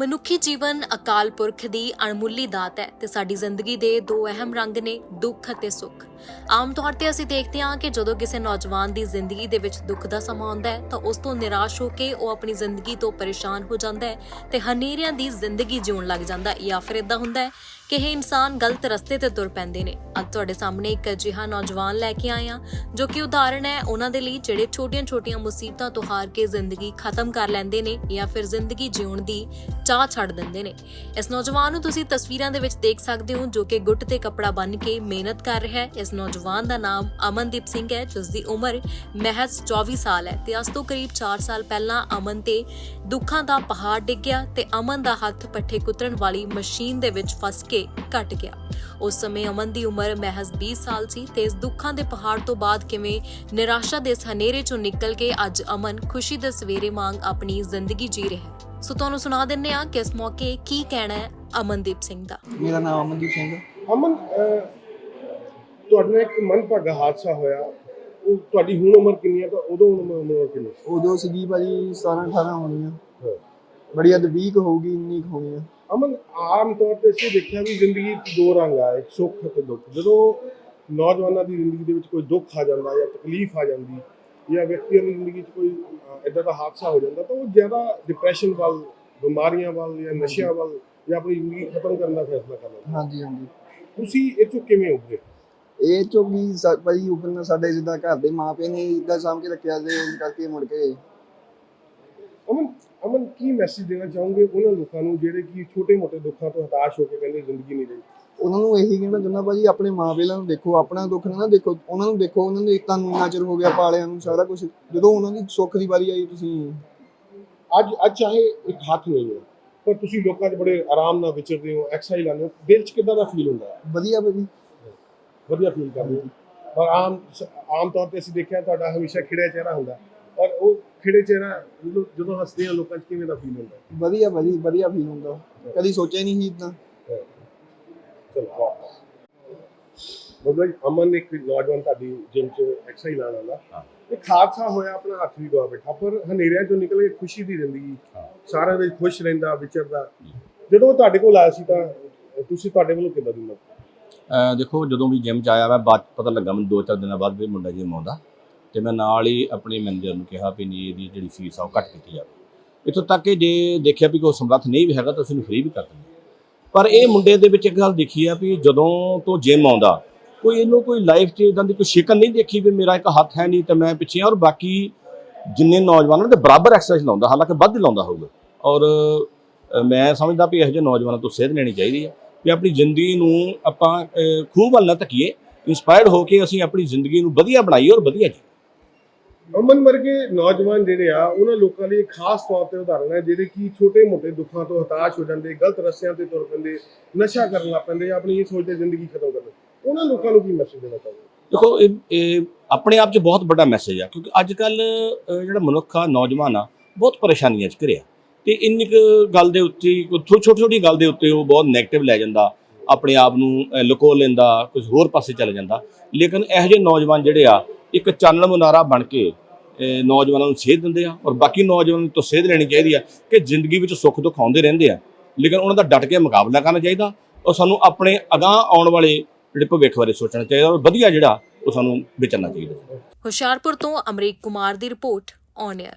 ਮਨੁੱਖੀ ਜੀਵਨ ਅਕਾਲ ਪੁਰਖ ਦੀ ਅਣਮੁੱਲੀ ਦਾਤ ਹੈ ਤੇ ਸਾਡੀ ਜ਼ਿੰਦਗੀ ਦੇ ਦੋ ਅਹਿਮ ਰੰਗ ਨੇ, ਦੁੱਖ ਅਤੇ ਸੁੱਖ। ਆਮ ਤੌਰ ਤੇ ਅਸੀਂ ਦੇਖਦੇ ਹਾਂ ਕਿ ਜਦੋਂ ਕਿਸੇ ਨੌਜਵਾਨ ਦੀ ਜ਼ਿੰਦਗੀ ਦੇ ਵਿੱਚ ਦੁੱਖ ਦਾ ਸਮਾਂ ਆਉਂਦਾ ਹੈ, ਤਾਂ ਉਸ ਤੋਂ ਨਿਰਾਸ਼ ਹੋ ਕੇ ਉਹ ਆਪਣੀ ਜ਼ਿੰਦਗੀ ਤੋਂ ਪਰੇਸ਼ਾਨ ਹੋ ਜਾਂਦਾ ਹੈ ਤੇ ਹਨੇਰਿਆਂ ਦੀ ਜ਼ਿੰਦਗੀ ਜਿਉਣ ਲੱਗ ਜਾਂਦਾ ਹੈ ਜਾਂ ਫਿਰ ਇਦਾਂ ਹੁੰਦਾ ਹੈ ਕਿ ਇਹ ਇਨਸਾਨ ਗਲਤ ਰਸਤੇ ਤੇ ਤੁਰ ਪੈਂਦੇ ਨੇ। ਅੱਜ ਤੁਹਾਡੇ ਸਾਹਮਣੇ ਇੱਕ ਅਜਿਹਾ ਨੌਜਵਾਨ ਲੈ ਕੇ ਆਏ ਹਾਂ, ਜੋ ਕਿ ਉਦਾਹਰਣ ਹੈ, ਉਹਨਾਂ ਦੇ ਲਈ ਜਿਹੜੇ ਛੋਟੀਆਂ-ਛੋਟੀਆਂ ਮੁਸੀਬਤਾਂ ਤੋਂ ਹਾਰ ਕੇ ਜ਼ਿੰਦਗੀ ਖਤਮ ਕਰ ਲੈਂਦੇ ਨੇ ਜਾਂ ਫਿਰ ਜ਼ਿੰਦਗੀ ਜਿਉਣ ਦੀ ਚਾਹ ਛੱਡ ਦਿੰਦੇ ਨੇ। ਇਸ ਨੌਜਵਾਨ ਨੂੰ ਤੁਸੀਂ ਤਸਵੀਰਾਂ ਦੇ ਵਿੱਚ ਦੇਖ ਸਕਦੇ ਹੋ, ਜੋ ਕਿ ਗੁੱਟ ਤੇ ਕੱਪੜਾ ਬੰਨ ਕੇ ਮਿਹਨਤ ਕਰ ਰਿਹਾ ਹੈ। ਇਸ ਨੌਜਵਾਨ ਦਾ ਨਾਮ ਅਮਨਦੀਪ ਸਿੰਘ ਹੈ, ਜਿਸ ਦੀ ਉਮਰ ਮਹਿਜ਼ 24 ਸਾਲ ਹੈ ਤੇ ਅੱਜ ਤੋਂ ਕਰੀਬ 4 ਸਾਲ ਪਹਿਲਾਂ ਅਮਨ ਤੇ ਦੁੱਖਾਂ ਦਾ ਪਹਾੜ ਡਿੱਗਿਆ ਤੇ ਅਮਨ ਦਾ ਹੱਥ ਪੱਠੇ ਕੁਤਰਨ ਵਾਲੀ ਮਸ਼ੀਨ ਦੇ ਵਿੱਚ ਫਸ ਕੇ ਕੱਟ ਗਿਆ ਉਸ ਸਮੇਂ ਅਮਨ ਦੀ ਉਮਰ ਮਹਿਜ਼ 20 ਸਾਲ ਸੀ ਤੇ ਇਸ ਦੁੱਖਾਂ ਦੇ ਪਹਾੜ ਤੋਂ ਬਾਅਦ ਕਿਵੇਂ ਨਿਰਾਸ਼ਾ ਦੇ ਇਸ ਹਨੇਰੇ ਚੋਂ ਨਿਕਲ ਕੇ ਅੱਜ ਅਮਨ ਖੁਸ਼ੀ ਦੇ ਸਵੇਰੇ ਵਾਂਗ ਆਪਣੀ ਜ਼ਿੰਦਗੀ ਜੀ ਰਿਹਾ ਹੈ ਸੋ ਤੁਹਾਨੂੰ ਸੁਣਾ ਦਿੰਨੇ ਆ ਕਿ ਇਸ ਮੌਕੇ ਕੀ ਕਹਿਣਾ ਹੈ ਅਮਨਦੀਪ ਸਿੰਘ ਦਾ ਮੇਰਾ ਨਾਮ ਅਮਨਦੀਪ ਸਿੰਘ ਹੈ। ਅਮਨ ਤੁਹਾਡੇ ਨਾਲ ਇੱਕ ਮਨਭਾਗਾ ਹਾਦਸਾ ਹੋਇਆ ਉਹ ਤੁਹਾਡੀ ਹੁਣ ਉਮਰ ਕਿੰਨੀ ਹੈ ਤਾਂ ਉਦੋਂ ਉਮਰ ਕਿੰਨੀ ਸੀ? ਉਦੋਂ ਸੀਗੀ ਭਾਜੀ 17 18 ਹੋਣੀਆਂ ਹਾਂ। ਬੜੀ ਹੱਦ 20 ਕੁ ਹੋਊਗੀ ਇੰਨੀ ਕੁ ਹੋਣੀਆਂ ਅਮਨ ਆਮ ਤੌਰ ਤੇ ਅਸੀਂ ਦੇਖਿਆ ਵੀ ਜ਼ਿੰਦਗੀ 'ਚ ਦੋ ਰੰਗ ਆ ਇੱਕ ਸੁੱਖ ਅਤੇ ਦੁੱਖ। ਜਦੋਂ ਨੌਜਵਾਨਾਂ ਦੀ ਜ਼ਿੰਦਗੀ ਦੇ ਵਿੱਚ ਕੋਈ ਦੁੱਖ ਆ ਜਾਂਦਾ ਜਾਂ ਤਕਲੀਫ ਆ ਜਾਂਦੀ ਜਾਂ ਵਿਅਕਤੀਆਂ ਦੀ ਜ਼ਿੰਦਗੀ 'ਚ ਕੋਈ ਇਦਾਂ ਦਾ ਹਾਦਸਾ ਹੋ ਜਾਂਦਾ ਤਾਂ ਉਹ ਜ਼ਿਆਦਾ ਡਿਪਰੈਸ਼ਨ ਵੱਲ ਬਿਮਾਰੀਆਂ ਵੱਲ ਜਾਂ ਨਸ਼ਿਆਂ ਵੱਲ ਜਾਂ ਆਪਣੀ ਜ਼ਿੰਦਗੀ ਖਤਮ ਕਰਨ ਦਾ ਫੈਸਲਾ ਕਰ ਲੈਂਦੇ। ਹਾਂਜੀ ਹਾਂਜੀ। ਤੁਸੀਂ ਇਹ ਚੋਂ ਕਿਵੇਂ ਉੱਭਰੇ? ਇਹ ਚੋਗੀ ਭਾਜੀ ਉੱਪਰ ਸਾਡੇ ਜਿੱਦਾਂ ਘਰ ਦੇ ਮਾਪੇ ਨੇ ਇਦਾਂ ਸਾਂਭ ਕੇ ਰੱਖਿਆ ਤੇ ਇਸ ਕਰਕੇ ਮੁੜ ਕੇ। ਅਮਨ ਅਮਨ ਕੀ ਮੈਸੇਜ ਦੇਣਾ ਚਾਹੋਗੇ ਉਹਨਾਂ ਲੋਕਾਂ ਨੂੰ ਜਿਹੜੇ ਕਿ ਛੋਟੇ-ਮੋਟੇ ਦੁੱਖਾਂ ਤੋਂ ਹਤਾਸ਼ ਹੋ ਕੇ ਕਹਿੰਦੇ ਜ਼ਿੰਦਗੀ ਨਹੀਂ ਰਹੀ? ਉਹਨਾਂ ਨੂੰ ਇਹੀ ਕਹਿਣਾ ਚਾਹੁੰਦਾ ਭਾਜੀ ਆਪਣੇ ਮਾਪੇ ਨੂੰ ਦੇਖੋ ਆਪਣਾ ਦੁੱਖ ਨਾ ਦੇਖੋ ਉਹਨਾਂ ਨੂੰ ਦੇਖੋ ਉਹਨਾਂ ਨੇ ਤੁਹਾਨੂੰ ਇੰਨਾ ਚਿਰ ਹੋ ਗਿਆ ਪਾਲਿਆਂ ਨੂੰ ਸਾਰਾ ਕੁਝ ਜਦੋਂ ਉਹਨਾਂ ਦੀ ਸੁੱਖ ਦੀ ਵਾਰੀ ਆਈ ਤੁਸੀਂ ਅੱਜ ਅੱਜ ਚਾਹੇ ਇੱਕ ਹੱਥ ਨਹੀਂ ਹੈ ਪਰ ਤੁਸੀਂ ਲੋਕਾਂ 'ਚ ਬੜੇ ਆਰਾਮ ਨਾਲ ਵਿਚਰਦੇ ਹੋ ਐਕਸਰਸਾਈਜ਼ ਲਾਉਂਦੇ ਹੋ ਦਿਲ 'ਚ ਕਿੱਦਾਂ ਦਾ ਫੀਲ ਹੁੰਦਾ ਹੈ? ਵਧੀਆ ਭਾਜੀ। ਵਧੀਆ ਫੀਲ ਕਰਦੇ ਹੋ। ਪਰ ਆਮ ਆਮ ਤੌਰ ਤੇ ਅਸੀਂ ਦੇਖਿਆ ਤੁਹਾਡਾ ਹਮੇਸ਼ਾ ਖਿੜਿਆ ਚਿਹਰਾ ਹੁੰਦਾ ਔਰ ਉਹ ਖਿੜੇ ਚਿਹਰਾ ਜਦੋਂ ਜਦੋਂ ਹੱਸਦੇ ਆ ਲੋਕਾਂ 'ਚ ਕਿਵੇਂ ਦਾ ਫੀਲ ਹੁੰਦਾ? ਵਧੀਆ ਭਾਜੀ ਵਧੀਆ ਫੀਲ ਹੁੰਦਾ। ਕਦੀ ਸੋਚਿਆ ਨਹੀਂ ਸੀ ਇਦਾਂ। ਚਲੋ ਮਤਲਬ ਅਮਨ ਇੱਕ ਨੌਜਵਾਨ ਤੁਹਾਡੀ ਜਿਮ 'ਚ ਐਕਸਰਸਾਈਜ਼ ਲਾਉਣ ਵਾਲਾ ਇੱਕ ਹਾਦਸਾ ਹੋਇਆ ਆਪਣਾ ਹੱਥ ਵੀ ਗਵਾ ਬੈਠਾ ਪਰ ਹਨੇਰਿਆਂ 'ਚੋਂ ਨਿਕਲ ਕੇ ਖੁਸ਼ੀ ਦੀ ਜ਼ਿੰਦਗੀ। ਸਾਰਾ ਦਿਨ ਖੁਸ਼ ਰਹਿੰਦਾ ਵਿਚਰਦਾ। ਜਦੋਂ ਤੁਹਾਡੇ ਕੋਲ ਆਇਆ ਸੀ ਤਾਂ ਤੁਸੀਂ ਤੁਹਾਡੇ ਵੱਲੋਂ ਕਿੱਦਾਂ ਦੀ ਮਦਦ ਦੇਖੋ ਜਦੋਂ ਵੀ ਜਿਮ ਚ ਆਇਆ ਮੈਂ ਬਾਅਦ ਪਤਾ ਲੱਗਾ ਮੈਨੂੰ ਦੋ ਚਾਰ ਦਿਨਾਂ ਬਾਅਦ ਵੀ ਮੁੰਡਾ ਜਿਮ ਆਉਂਦਾ। ਤੇ ਮੈਂ ਨਾਲ ਹੀ ਆਪਣੇ ਮੈਨੇਜਰ ਨੂੰ ਕਿਹਾ ਵੀ ਨਹੀਂ ਇਹਦੀ ਜਿਹੜੀ ਫੀਸ ਆ ਉਹ ਘੱਟ ਕੀਤੀ ਜਾਵੇ। ਇੱਥੋਂ ਤੱਕ ਕਿ ਜੇ ਦੇਖਿਆ ਵੀ ਕੋਈ ਸਮਰੱਥ ਨਹੀਂ ਵੀ ਹੈਗਾ ਤਾਂ ਅਸੀਂ ਨੂੰ ਫ੍ਰੀ ਵੀ ਕਰ ਦਿੰਦੇ ਪਰ ਇਹ ਮੁੰਡੇ ਦੇ ਵਿੱਚ ਇੱਕ ਗੱਲ ਦੇਖੀ ਆ ਵੀ ਜਦੋਂ ਤੋਂ ਜਿਮ ਆਉਂਦਾ ਕੋਈ ਇਹਨੂੰ ਕੋਈ ਲਾਈਫ 'ਚ ਇਦਾਂ ਦੀ ਕੋਈ ਸ਼ਿਕਨ ਨਹੀਂ ਦੇਖੀ ਵੀ ਮੇਰਾ ਇੱਕ ਹੱਥ ਹੈ ਨਹੀਂ ਤੇ ਮੈਂ ਪਿੱਛੇ ਹਾਂ ਔਰ ਬਾਕੀ ਜਿੰਨੇ ਨੌਜਵਾਨਾਂ ਦੇ ਬਰਾਬਰ ਐਕਸਰਸਾਈਜ਼ ਲਾਉਂਦਾ ਹਾਲਾਂਕਿ ਵੱਧ ਲਾਉਂਦਾ ਹੋਊਗਾ। ਔਰ ਮੈਂ ਸਮਝਦਾ ਵੀ ਇਹੋ ਜਿਹੇ ਨੌਜਵਾਨਾਂ ਤੋਂ ਸੇਧ ਲੈਣੀ ਚਾਹੀਦੀ ਹੈ ਵੀ ਆਪਣੀ ਜ਼ਿੰਦਗੀ ਨੂੰ ਆਪਾਂ ਅ, ਖੂਹ ਵੱਲ ਨਾ ਧੱਕੀਏ ਇਨਸਪਾਇਰਡ ਹੋ ਕੇ ਅਸੀਂ ਆਪਣੀ ਜ਼ਿੰਦਗੀ ਨੂੰ ਵਧੀਆ ਬਣਾਈਏ ਔਰ ਵਧੀਆ ਜੀ ਅਮਨ ਵਰਗੇ ਨੌਜਵਾਨ ਜਿਹੜੇ ਆ, ਉਹਨਾਂ ਲੋਕਾਂ ਲਈ ਖਾਸ ਤੌਰ ਤੇ ਉਦਾਹਰਣ ਹੈ, ਜਿਹੜੇ ਕਿ ਛੋਟੇ-ਮੋਟੇ ਦੁੱਖਾਂ ਤੋਂ ਹਤਾਸ਼ ਹੋ ਜਾਂਦੇ, ਗਲਤ ਰਸਤਿਆਂ ਤੇ ਤੁਰ ਪੈਂਦੇ, ਨਸ਼ਾ ਕਰਨ ਲੱਗ ਪੈਂਦੇ ਆਪਣੀ ਇਹ ਸੋਚਦੇ ਜ਼ਿੰਦਗੀ ਖਤਮ ਕਰ ਉਹਨਾਂ ਲੋਕਾਂ ਨੂੰ ਕੀ ਮੈਸੇਜ ਦੇਣਾ ਚਾਹੁੰਦੇ ਦੇਖੋ, ਇਹ ਇਹ ਆਪਣੇ ਆਪ 'ਚ ਬਹੁਤ ਵੱਡਾ ਮੈਸੇਜ ਆ, ਕਿਉਂਕਿ ਅੱਜ ਕੱਲ ਜਿਹੜਾ ਮਨੁੱਖ ਆ, ਨੌਜਵਾਨ ਆ, ਬਹੁਤ ਪਰੇਸ਼ਾਨੀਆਂ 'ਚ ਘਿਰਿਆ। ਤੇ ਇੰਨੀ ਕੁ ਗੱਲ ਦੇ ਉੱਤੇ ਛੋਟੀ ਛੋਟੀ ਗੱਲ ਦੇ ਉੱਤੇ ਉਹ ਬਹੁਤ 네ਗੇਟਿਵ ਲੈ ਜਾਂਦਾ, ਆਪਣੇ ਆਪ ਨੂੰ ਲੁਕੋ ਲੈਂਦਾ, ਕੁਝ ਹੋਰ ਪਾਸੇ ਚਲੇ ਜਾਂਦਾ। ਲੇਕਿਨ ਇਹੋ ਜਿਹੇ ਨੌਜਵਾਨ ਜਿਹੜੇ ਆ ਇੱਕ ਚਾਨਣ ਮੁਨਾਰਾ ਬਣ ਕੇ ਨੌਜਵਾਨਾਂ ਨੂੰ ਸੇਧ ਦਿੰਦੇ ਆ ਔਰ ਬਾਕੀ ਨੌਜਵਾਨਾਂ ਤੋਂ ਸੇਧ ਲੈਣੀ ਚਾਹੀਦੀ ਆ ਕਿ ਜ਼ਿੰਦਗੀ ਵਿੱਚ ਸੁੱਖ ਦੁੱਖ ਆਉਂਦੇ ਰਹਿੰਦੇ ਆ। ਲੇਕਿਨ ਉਹਨਾਂ ਦਾ ਡਟ ਕੇ ਮੁਕਾਬਲਾ ਕਰਨਾ ਚਾਹੀਦਾ ਔਰ ਸਾਨੂੰ ਆਪਣੇ ਅਗਾਹ ਆਉਣ ਵਾਲੇ ਜਿਹੜੇ ਭਵਿੱਖ ਬਾਰੇ ਸੋਚਣਾ ਚਾਹੀਦਾ ਔਰ ਵਧੀਆ ਜਿਹੜਾ ਉਹ ਸਾਨੂੰ ਵਿਚਰਨਾ ਚਾਹੀਦਾ। ਹੁਸ਼ਿਆਰਪੁਰ ਤੋਂ ਅਮਰੀਕ ਕੁਮਾਰ ਦੀ ਰਿਪੋਰਟ ਔਨ 에ਅਰ